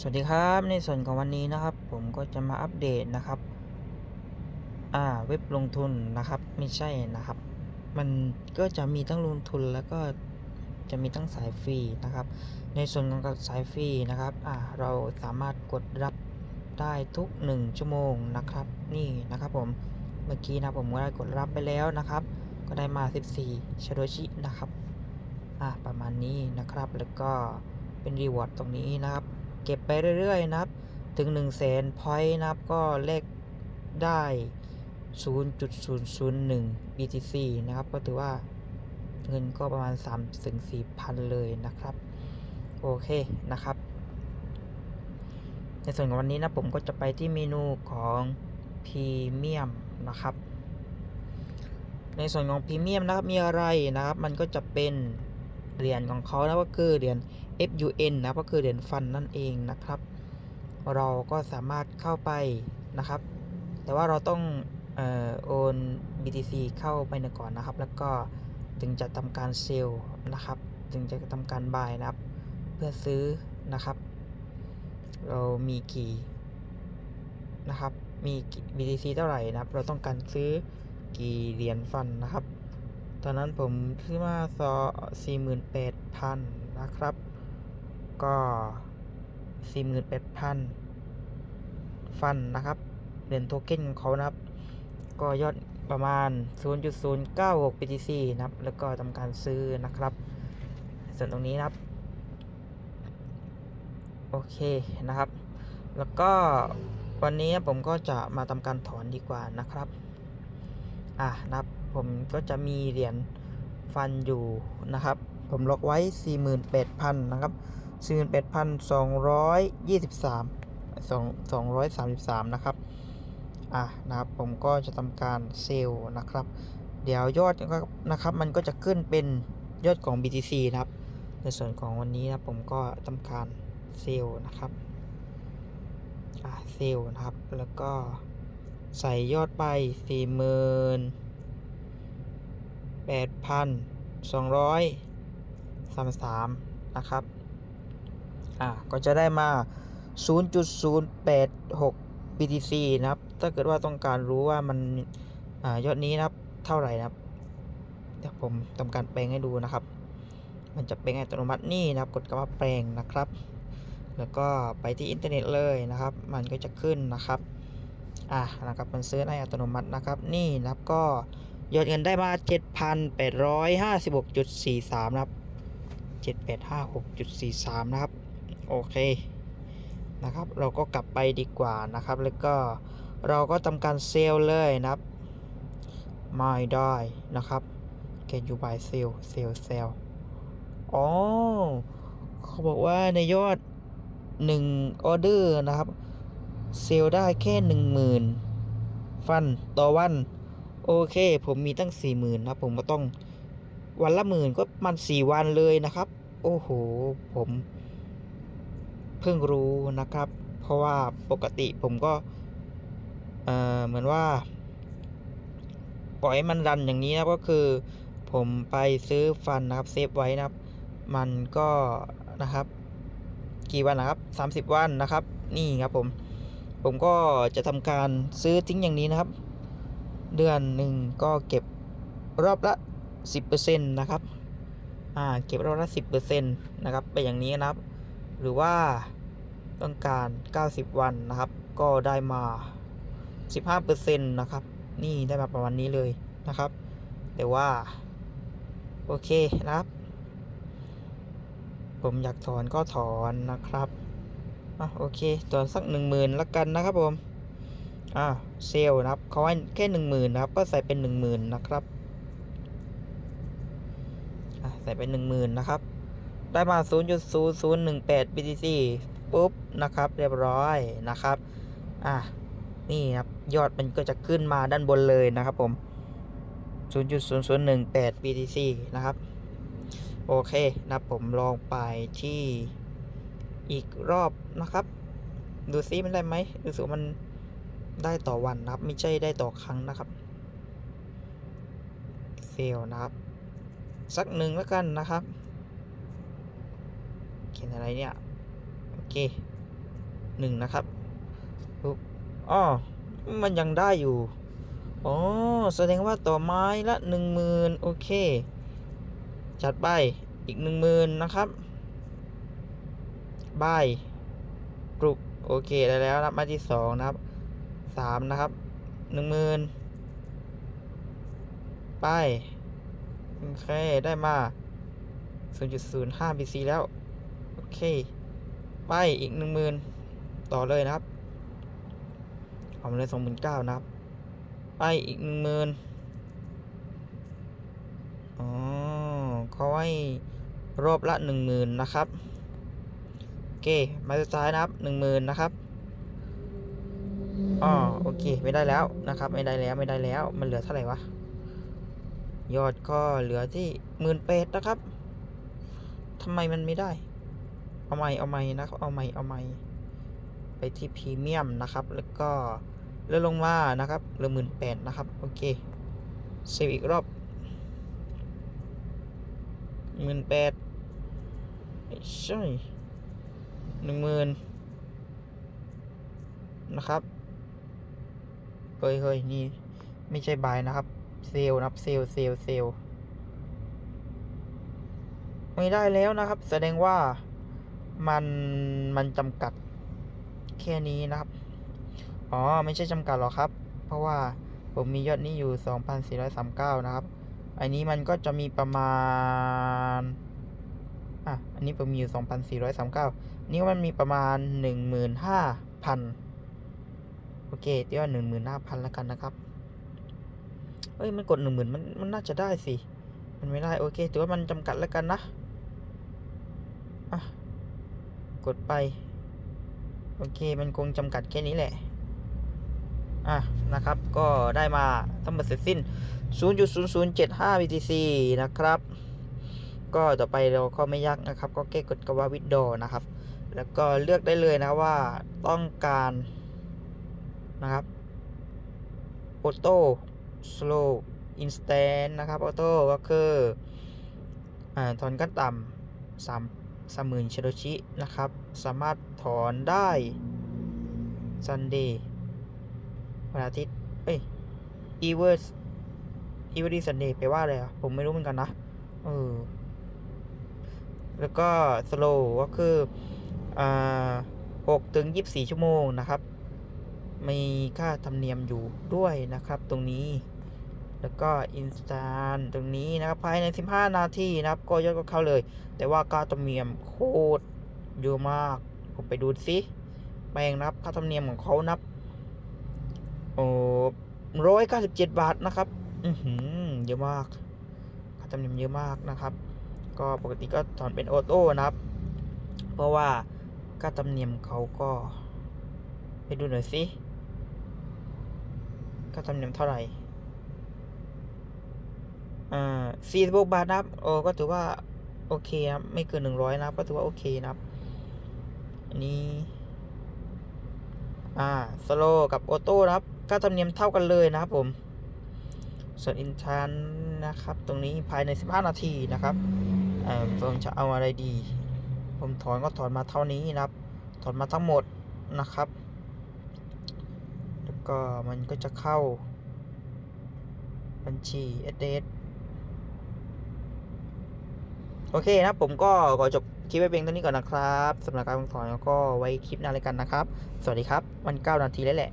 สวัสดีครับในส่วนของวันนี้นะครับ ผมก็จะมาอัปเดตนะครับ อ่าเว็บลงทุนนะครับ ไม่ใช่นะครับ มันก็จะมีทั้งลงทุนแล้วก็จะมีทั้งสายฟรีนะครับ ในส่วนของสายฟรีนะครับอ่าเราสามารถกดรับได้ทุก 1 ชั่วโมงนะครับ นี่นะครับผมเมื่อกี้นะผมก็ได้กดรับไปแล้วนะครับ ก็ได้มา 14ชโดชินะครับอ่าประมาณนี้นะครับแล้วก็เป็นรีวอร์ดตรงนี้นะครับ เก็บไปเรื่อยๆ นะครับ ถึง1 0 0 0 0แสนพอยต์นะครับ ก็เลขได้ 0.001 BTC นะครับ ก็ถือว่าเงินก็ประมาณ 3 ถึง 4 พันเลยนะครับ โอเคนะครับ ในส่วนของวันนี้นะผมก็จะไปที่เมนูของพรีเมียมนะครับ ในส่วนของพรีเมียมนะครับมีอะไรนะครับ มันก็จะเป็น เหรียญของเขานะก็คือเหรียญ FUN นะก็คือเหรียญฟันนั่นเองนะครับ เราก็สามารถเข้าไปนะครับ แต่ว่าเราต้องออโอน BTC เข้าไปในก่อนนะครับ แล้วก็ถึงจะทำการเซลล์นะครับ ถึงจะทำการบายนะครับ เพื่อซื้อนะครับ เรามีกี่นะครับ มี BTC เท่าไหร่นะครับ เราต้องการซื้อกี่เหรียญฟันนะครับ ตอนนั้นผมซื้อมาซอสี่หมื่นแปดพันนะครับ ก็สี่หมื่นแปดพันฟันนะครับ เหรียญโทเค็นของเขานะครับ ก็ยอดประมาณ 0.096 BTC นะครับ แล้วก็ทำการซื้อนะครับ ส่วนตรงนี้นะครับ โอเคนะครับ แล้วก็วันนี้ผมก็จะมาทำการถอนดีกว่านะครับ อะนะครับ ผมก็จะมีเหรียญฟันอยู่นะครับ ผมล็อกไว้ 48,000 นะครับ 48,223 233 นะครับ อะนะครับ ผมก็จะทำการเซลล์นะครับ เดี๋ยวยอดก็นะครับ มันก็จะขึ้นเป็นยอดของ BTC นะครับ ในส่วนของวันนี้นะผมก็ทำการเซลล์นะครับ อะเซลล์นะครับ แล้วก็ใส่ยอดไปสี่ หมื่นแปดพันสองร้อยสามสามนะครับ อะก็จะได้มา 0.086 BTC นะครับ ถ้าเกิดว่าต้องการรู้ว่ามัน อ่า ยอดนี้นะครับ เท่าไหร่นะครับ เดี๋ยวผมทำการแปลงให้ดูนะครับ มันจะเป็นอัตโนมัตินี่นะครับ กดคำว่าแปลงนะครับ แล้วก็ไปที่อินเทอร์เน็ตเลยนะครับ มันก็จะขึ้นนะครับ อะนะครับ มันซื้อในอัตโนมัตินะครับ นี่นะครับ ก็ ยอดเงินได้มา 7,856.43 นะครับ 7856.43 นะครับ โอเค นะครับ เราก็กลับไปดีกว่านะครับ แล้วก็เราก็ทำการเซลเลยนะครับ ไม่ได้นะครับ Can you buy sell sell sell อ๋อ เขาบอกว่าในยอด 1 ออเดอร์นะครับ เซลได้แค่ 10,000 ฟันต่อวัน โอเค ผมมีตั้ง40,000นนะผมก็ต้องวันละหมื่นก็มัน4วันเลยนะครับ โอ้โห ผมเพิ่งรู้นะครับ เพราะว่าปกติผมก็ เอ่อ เหมือนว่า ปล่อยมันรันอย่างนี้นะก็คือ ผมไปซื้อฟันนะครับเซฟไว้นะครับ มันก็นะครับ กี่วันนะครับ 30 วันนะครับ นี่ครับผม ผมก็จะทำการซื้อทิ้งอย่างนี้นะครับ เดือนหนึ่งก็เก็บรอบละ 10%นะครับ อ่า เก็บรอบละ 10%นะครับไปอย่างนี้นะครับ หรือว่าต้องการ 90 วันนะครับ ก็ได้มา 15%นะครับ นี่ได้มาประมาณนี้เลยนะครับ แต่ว่า โอเคนะครับ ผมอยากถอนก็ถอนนะครับอะโอเคถอนสักหนึ่งหมื่นละกันนะครับผม อ่าเซลล์นะครับเขาให้แค่หนึ่งหมื่นนะครับ ก็ใส่เป็นหนึ่งหมื่นนะครับใส่เป็นหนึ่งหมื่นนะครับ ได้มา0.0018 BTC ปุ๊บนะครับ เรียบร้อยนะครับ อะนี่ครับ ยอดมันก็จะขึ้นมาด้านบนเลยนะครับผม0.0018 BTC นะครับ โอเคนะผมลองไปที่อีกรอบนะครับ ดูซิมันได้ไหมรู้สึกว่ามัน ได้ต่อวันนะครับ ไม่ใช่ได้ต่อครั้งนะครับเซลนะครับ สักหนึ่งแล้วกันนะครับเขียนอะไรเนี่ย โอเคหนึ่งนะครับปุ๊บอ๋อมันยังได้อยู่อ๋อแสดงว่าต่อไม้ละหนึ่งหมื่นโอเค จัดไปอีกหนึ่งหมื่นนะครับบายกรุบโอเคได้แล้วนะครับม้ที่สองนะครับ สามนะครับหนึ่งหมื่นไป โอเค ได้มา 0.05 BC แล้ว โอเค ไปอีก 10,000 ต่อเลยนะครับเอามาเลย29,000นะครับ ไปอีก 10,000อ๋อเขาให้รอบละ 10,000 นะครับ โอเค มาสุดท้ายนะครับ 10,000 นะครับ อ๋อโอเค ไม่ได้แล้วนะครับ ไม่ได้แล้วไม่ได้แล้ว มันเหลือเท่าไหร่วะ ยอดก็เหลือที่หมื่นเปดนะครับทำไมมันไม่ได้ เอาใหม่เอาใหม่นะครับ เอาใหม่เอาใหม่ไปที่พรีเมียมนะครับ แล้วก็เลื่อนลงมานะครับเหลือหมื่นแปดนะครับ โอเคเซฟอีกรอบหมื่นแปดใช่หนึ่งหมื่นนะครับ เฮ้ยเฮ้ยนี่ ไม่ใช่บายนะครับ เซลนะครับเซลเซลเซลไม่ได้แล้วนะครับ แสดงว่ามันมันจำกัดแค่นี้นะครับ อ๋อ ไม่ใช่จำกัดหรอกครับ เพราะว่าผมมียอดนี้อยู่ 2,439 นะครับ อันนี้มันก็จะมีประมาณ อะ อันนี้ผมมีอยู่ 2,439 นี่มันมีประมาณ 15,000 โอเคเดี๋ยว15,000แล้วกันนะครับเอ้ยมันกด10,000มันมันน่าจะได้สิ มันไม่ได้โอเคถือว่ามันจำกัดแล้วกันนะอะกดไปโอเคมันคงจำกัดแค่นี้แหละอะนะครับก็ได้มาทั้งหมดเสร็จสิ้น 0.0075 BTC นะครับ ก็ต่อไปเราก็ไม่ยากนะครับ ก็แก้กฎกว่าวิดโดนะครับ แล้วก็เลือกได้เลยนะว่าต้องการ นะครับออโต้สโลว์อินสแตนนะครับออโต้ก็คืออ่าถอนขั้นต่ำสามสามหมื่นเชโดชินะครับ สามารถถอนได้ซันเดย์วันอาทิตย์เอ้ยอีเวอร์สอีเวอร์ดีซันเดย์แปว่าอะไรอะ ผมไม่รู้เหมือนกันนะเออแล้วก็สโลก็คืออ่าหกถึงยี่สิบสี่ชั่วโมงนะครับ มีค่าธรรมเนียมอยู่ด้วยนะครับ ตรงนี้ แล้วก็อินสตาตรงนี้นะครับภายใน 15 นาทีนะครับ ก็ยอดก็เข้าเลย แต่ว่าค่าธรรมเนียมโคตรเยอะมาก ผมไปดูสิแปลงนะครับค่าธรรมเนียมของเขานับโอ้ร้อยเก้าสิบเจ็ดบาทนะครับ อือหือเยอะมาก ค่าธรรมเนียมเยอะมากนะครับ ก็ปกติก็ถอนเป็นออโต้นะครับ เพราะว่าค่าธรรมเนียมเขาก็ ไปดูหน่อยสิ ค่าธรรมเนียมเท่าไหร่อ่าสี่สิบหกบาทนะครับโอ้ก็ถือว่า โอเคนะครับไม่เกินหนึ่งร้อยนะครับ ก็ถือว่าโอเคนะครับ อันนี้ อ่าสโลกับออโต้นะครับค่าธรรมเนียมเท่ากันเลยนะครับผมส่วนอินทันนะครับ ตรงนี้ภายใน 15 นาทีนะครับเอ่อผมจะเอาอะไรดี ผมถอนก็ถอนมาเท่านี้นะครับ ถอนมาทั้งหมดนะครับ ก็มันก็จะเข้า บัญชีเอเดโอเคนะผมก็ขอจบคลิปไว้เพียงเท่านี้ก่อนนะครับสำหรับการสอนก็ไว้คลิปหน้าเลยกันนะครับ สวัสดีครับวันเก้านาทีแล้วแหละ